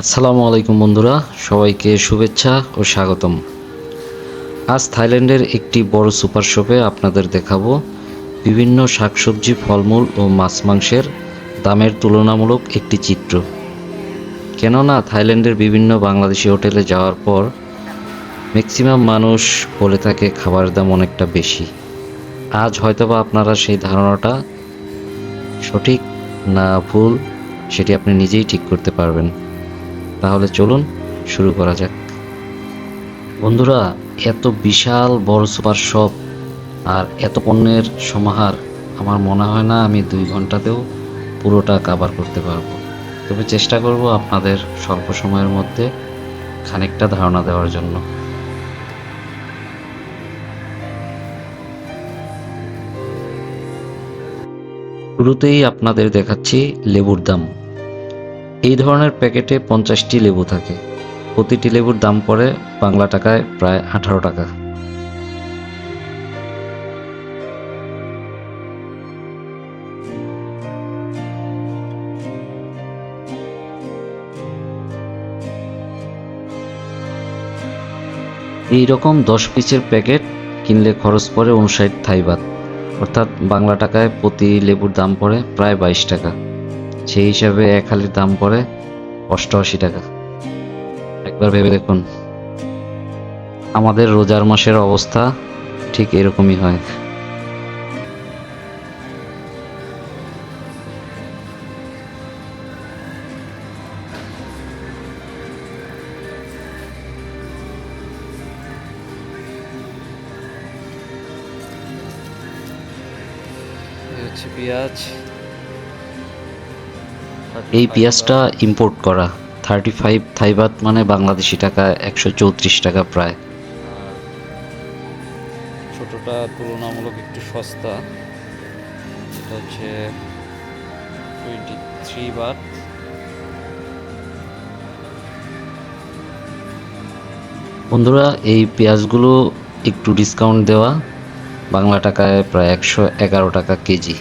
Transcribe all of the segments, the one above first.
আসসালামু আলাইকুম বন্ধুরা, সবাইকে শুভেচ্ছা ও স্বাগতম। আজ থাইল্যান্ডের একটি বড় সুপার শপে আপনাদের দেখাবো বিভিন্ন শাকসবজি, ফলমূল ও মাছ মাংসের দামের তুলনামূলক একটি চিত্র। কেননা থাইল্যান্ডের বিভিন্ন বাংলাদেশি হোটেলে যাওয়ার পর ম্যাক্সিমাম মানুষ বলে থাকে খাবারের দাম অনেকটা বেশি। আজ হয়তোবা আপনারা সেই ধারণাটা সঠিক না ভুল সেটি আপনি নিজেই ঠিক করতে পারবেন। তাহলে চলুন শুরু করা যাক। বন্ধুরা, এত বিশাল বড় সুপার শপ আর এত পণ্যের সমাহার, আমার মনে হয় না আমি দুই ঘন্টাতেও পুরোটা কাভার করতে পারব। তবে চেষ্টা করব আপনাদের স্বল্প সময়ের মধ্যে খানিকটা ধারণা দেওয়ার জন্য। শুরুতেই আপনাদের দেখাচ্ছি লেবুর দাম। এই ধরনের প্যাকেটে পঞ্চাশটি লেবু থাকে। প্রতিটি লেবুর দাম পড়ে বাংলা টাকায় প্রায় আঠারো টাকা। এই রকম দশ পিসের প্যাকেট কিনলে খরচ পড়ে উনষাট থাইবাত অর্থাৎ বাংলা টাকায় প্রতি লেবুর দাম পড়ে প্রায় বাইশ টাকা। সেই হিসাবে এক হালির দাম পড়ে অষ্টআশি টাকা। একবার ভেবে দেখুন। আমাদের রোজার মাসের অবস্থা ঠিক এরকমই হয়। হচ্ছে পেঁয়াজ। এই পেঁয়াজটা ইম্পোর্ট করা। থার্টি ফাইভ থাইবাত মানে বাংলাদেশি টাকা একশো চৌত্রিশ টাকা প্রায়। ছোটটা তুলনামূলক একটু সস্তা। এটা হচ্ছে টোয়েন্টি থ্রি বাট বন্ধুরা এই পেঁয়াজগুলো একটু ডিসকাউন্ট দেওয়া। বাংলা টাকায় প্রায় একশো এগারো টাকা কেজি।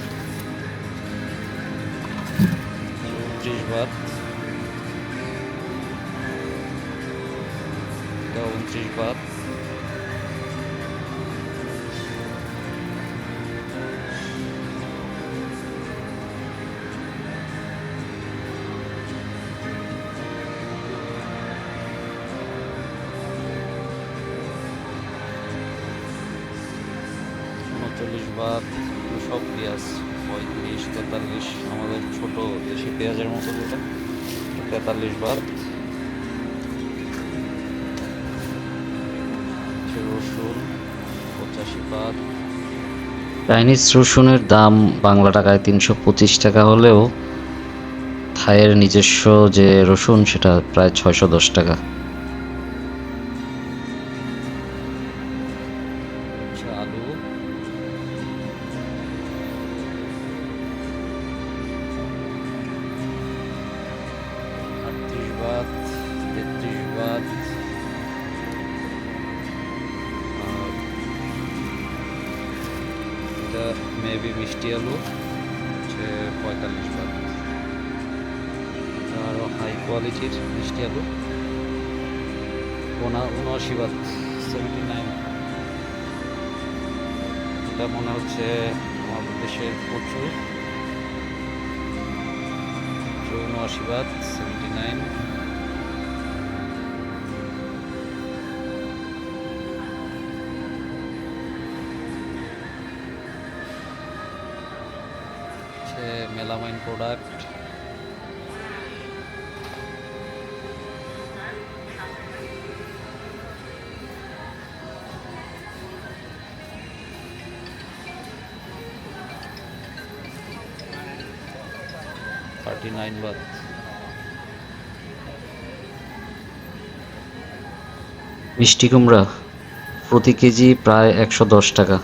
তেতাল্লিশ আমাদের ছোট দেশি পেঁয়াজের মতো যেটা তেতাল্লিশ হচ্ছে রসুন, পঁচাশি বাদ চাইনিজ রসুনের দাম বাংলা টাকায় তিনশো পঁচিশ টাকা হলেও, থাইয়ের নিজস্ব যে রসুন, সেটা প্রায় ছয়শো দশ টাকা। মেবি মিষ্টি আলু, হচ্ছে পঁয়তাল্লিশ বাদ। আরও হাই কোয়ালিটির মিষ্টি আলু। উনা উনআশি বাদ সেভেন্টি নাইন এটা মনে হচ্ছে আমাদের দেশের প্রচুর। উনআশি বাদ সেভেন্টি নাইন হচ্ছে মেলামাইন প্রোডাক্ট থার্টি নাইন বাদ মিষ্টি কুমড়া প্রতি কেজি প্রায় একশো দশ টাকা।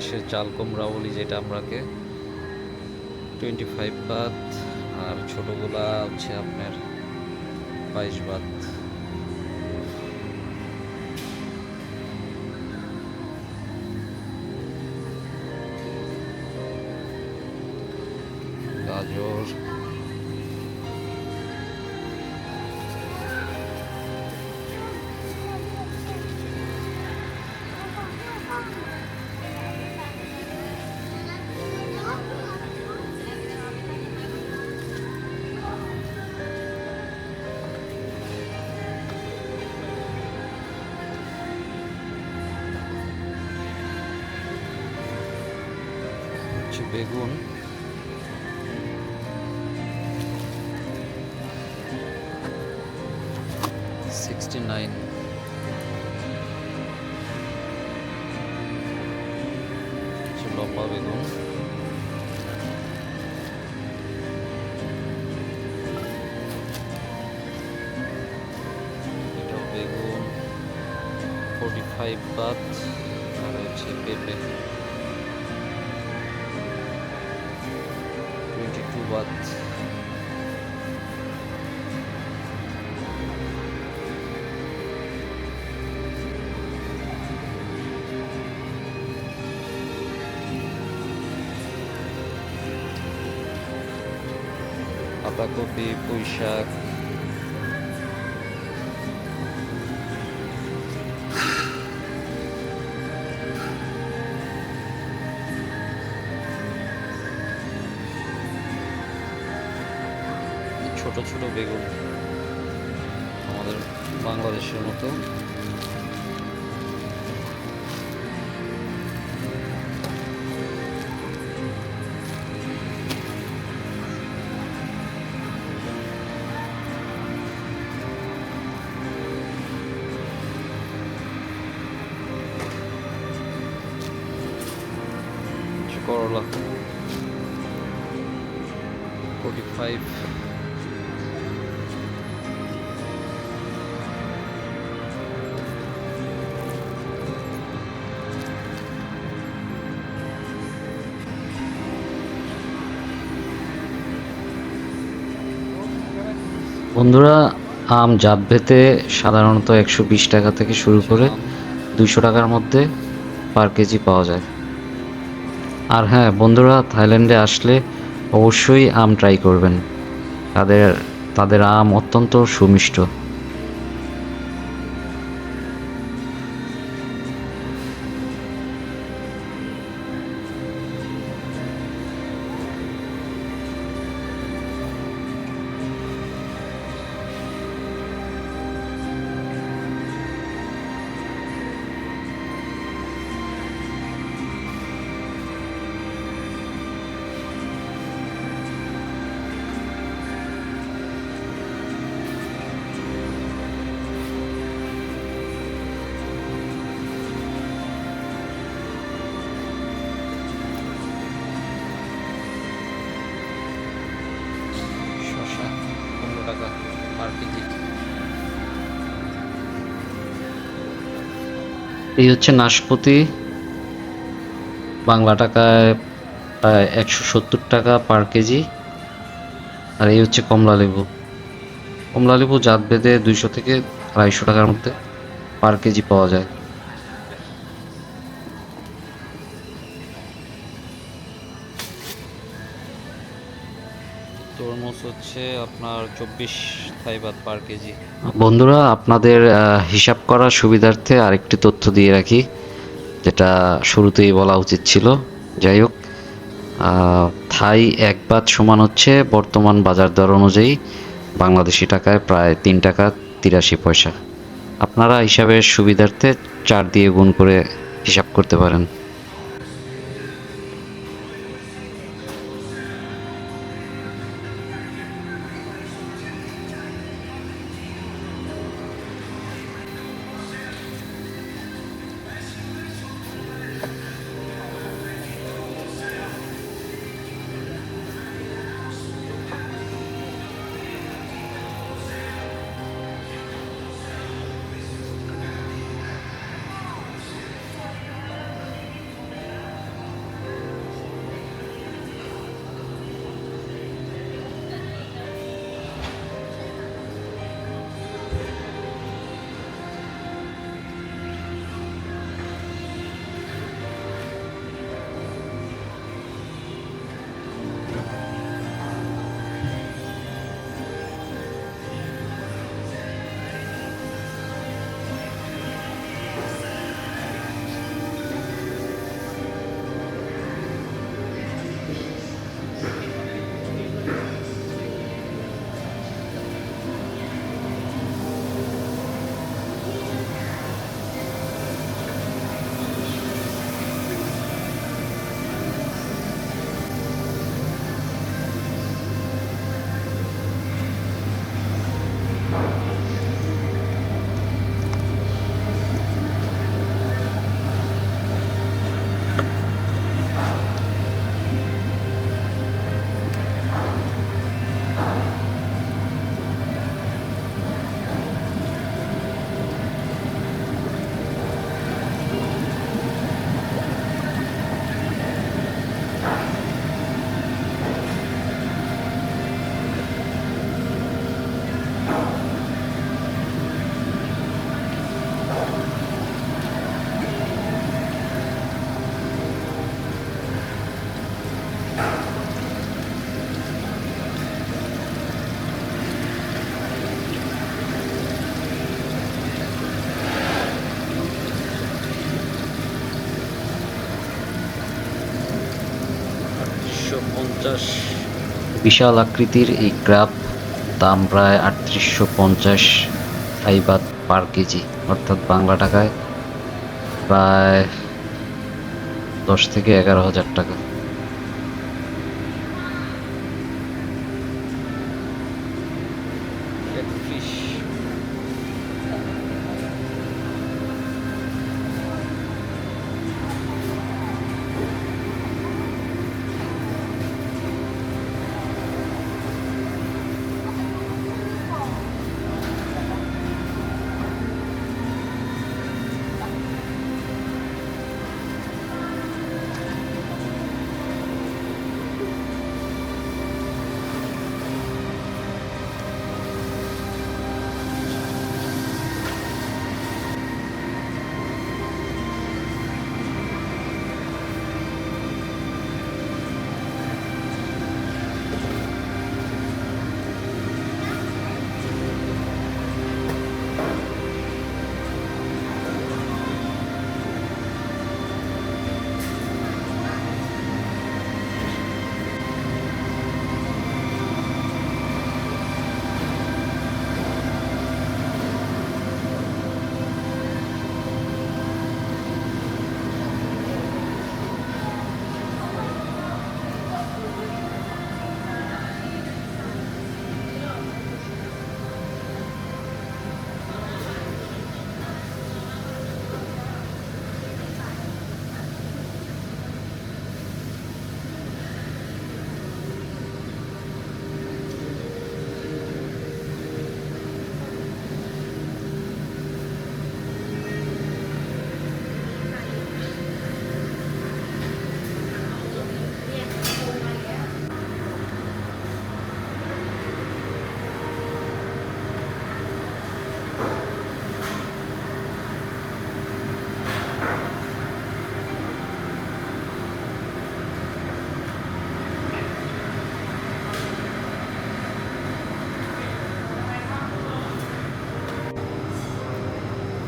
দেশের চাল কুমড়া বলি যেটা আমরাকে টোয়েন্টি ফাইভ বাত আর ছোটোগুলা হচ্ছে আপনার বাইশ বাত বেগুন। সিক্সটি নাইন লম্বা বেগুন। বেগুন। ফোর্টি ফাইভ বাত আর হচ্ছে পেঁপে। পাতাকপি পুঁই শাক ছোট ছোট বেগুন আমাদের বাংলাদেশের মতো। ফোর্টি ফাইভ বন্ধুরা, আম জাতভেতে সাধারণত একশো বিশ টাকা থেকে শুরু করে দুইশো টাকার মধ্যে পার কেজি পাওয়া যায়। আর হ্যাঁ বন্ধুরা থাইল্যান্ডে আসলে অবশ্যই আম ট্রাই করবেন। তাদের তাদের আম অত্যন্ত সুমিষ্ট। এই হচ্ছে নাশপাতি। বাংলা টাকায় প্রায় একশো সত্তর টাকা পার কেজি। আর এই হচ্ছে কমলা লেবু। কমলা লেবু জাত বেঁধে দুইশো থেকে আড়াইশো টাকার মধ্যে পার কেজি পাওয়া যায়। তরমুজ হচ্ছে আপনার চব্বিশ বন্ধুরা, আপনাদের হিসাব করার সুবিধার্থে আরেকটি তথ্য দিয়ে রাখি, যেটা শুরুতেই বলা উচিত ছিল। যাই হোক থাই এক বাত সমান হচ্ছে বর্তমান বাজার দর অনুযায়ী বাংলাদেশি টাকায় প্রায় তিন টাকা তিরাশি পয়সা। আপনারা হিসাবের সুবিধার্থে চার দিয়ে গুণ করে হিসাব করতে পারেন। বিশাল আকৃতির এই ক্রাব দাম প্রায় আটত্রিশশো পঞ্চাশ ফাইবার পার কেজি, অর্থাৎ বাংলা টাকায় প্রায় দশ থেকে এগারো হাজার টাকা।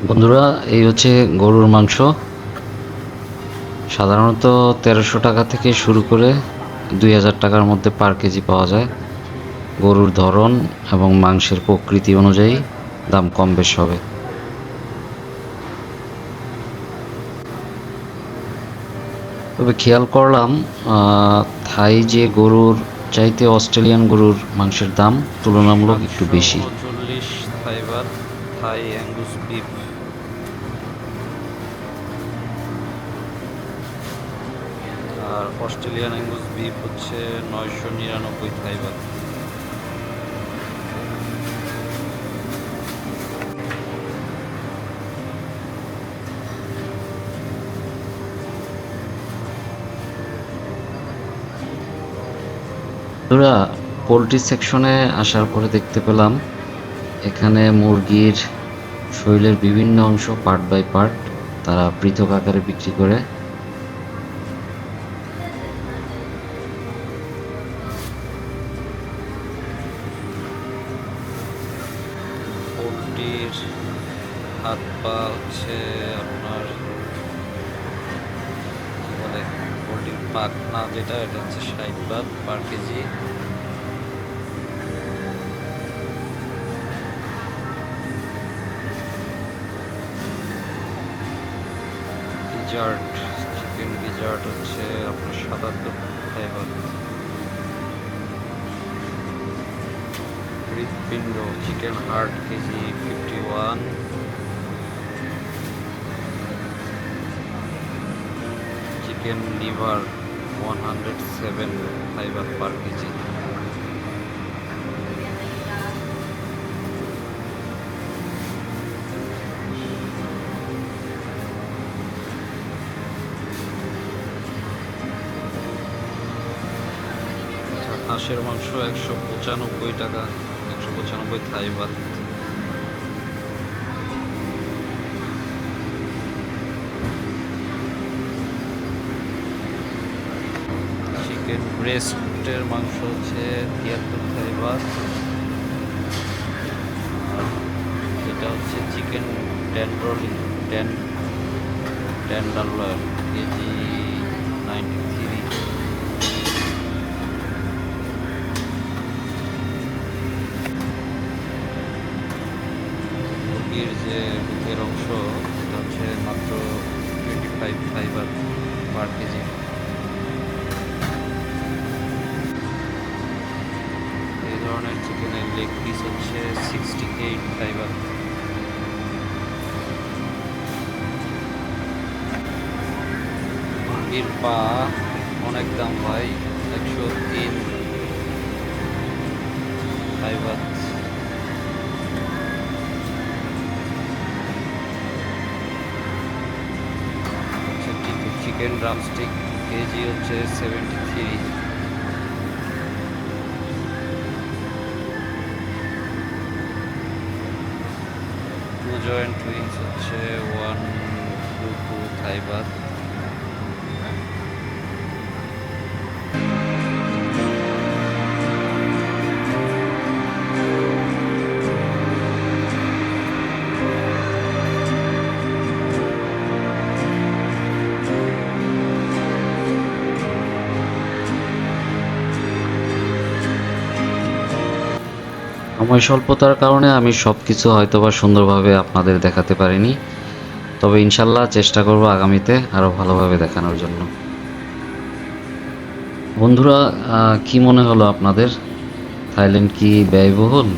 বন্ধুরা, এই হচ্ছে গরুর মাংস। সাধারণত তেরোশো টাকা থেকে শুরু করে দুই হাজার টাকার মধ্যে পার কেজি পাওয়া যায়। গরুর ধরন এবং মাংসের প্রকৃতি অনুযায়ী দাম কম বেশ হবে। তবে খেয়াল করলাম থাই যে গরুর চাইতে অস্ট্রেলিয়ান গরুর মাংসের দাম তুলনামূলক একটু বেশি। থাই আর অস্ট্রেলিয়ান অ্যাঙ্গুস বিফ হচ্ছে নয়শো নিরানব্বই থাইবার। বন্ধুরা, পোলট্রি সেকশনে আসার পরে দেখতে পেলাম, এখানে মুরগির শরীরের বিভিন্ন অংশ পার্ট বাই পার্ট তারা পৃথক আকারে বিক্রি করে। পোলট্রির হাত পা হচ্ছে আপনার, কি বলে পোলট্রির পাখনা যেটা, এটা হচ্ছে ষাট বাদ পার কেজি। গিজার্ট চিকেন গিজার্ট হচ্ছে আপনার সাতাত্তর ফাইবার হৃৎপিণ্ড chicken heart kg fifty one chicken liver one hundred seven fiber per kg হাঁসের মাংস একশো পঁচানব্বই টাকা। পঁচানব্বই থাইবার চিকেন ব্রেস্টের মাংস হচ্ছে তিয়াত্তর থাইবার এটা হচ্ছে chicken tenderloin ten tenderloin kg ninety three অংশ, এটা হচ্ছে মাত্র twenty five fiber per kg এই ধরনের চিকেনের লেগ পিস হচ্ছে সিক্সটি এইট ফাইবার মুরগির পা অনেক দাম ভাই, একশো তিন ফাইবার চিকেন ড্রামস্টিক কেজি হচ্ছে seventy three two joint wings হচ্ছে ওয়ান টু টু থাইবার সময় স্বল্পতার কারণে আমি সব কিছু হয়তোবা সুন্দরভাবে আপনাদের দেখাতে পারিনি। তবে ইনশাল্লাহ চেষ্টা করব আগামীতে আরও ভালোভাবে দেখানোর জন্য। বন্ধুরা কি মনে হলো আপনাদের? থাইল্যান্ড কি ব্যয়বহুল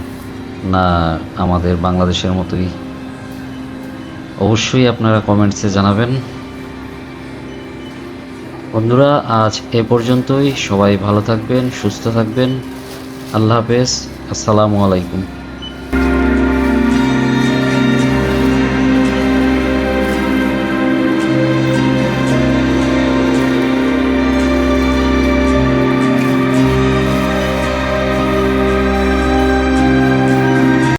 না আমাদের বাংলাদেশের মতোই? অবশ্যই আপনারা কমেন্টসে জানাবেন। বন্ধুরা, আজ এ পর্যন্তই। সবাই ভালো থাকবেন, সুস্থ থাকবেন। আল্লাহ হাফেজ। আসসালামু আলাইকুম।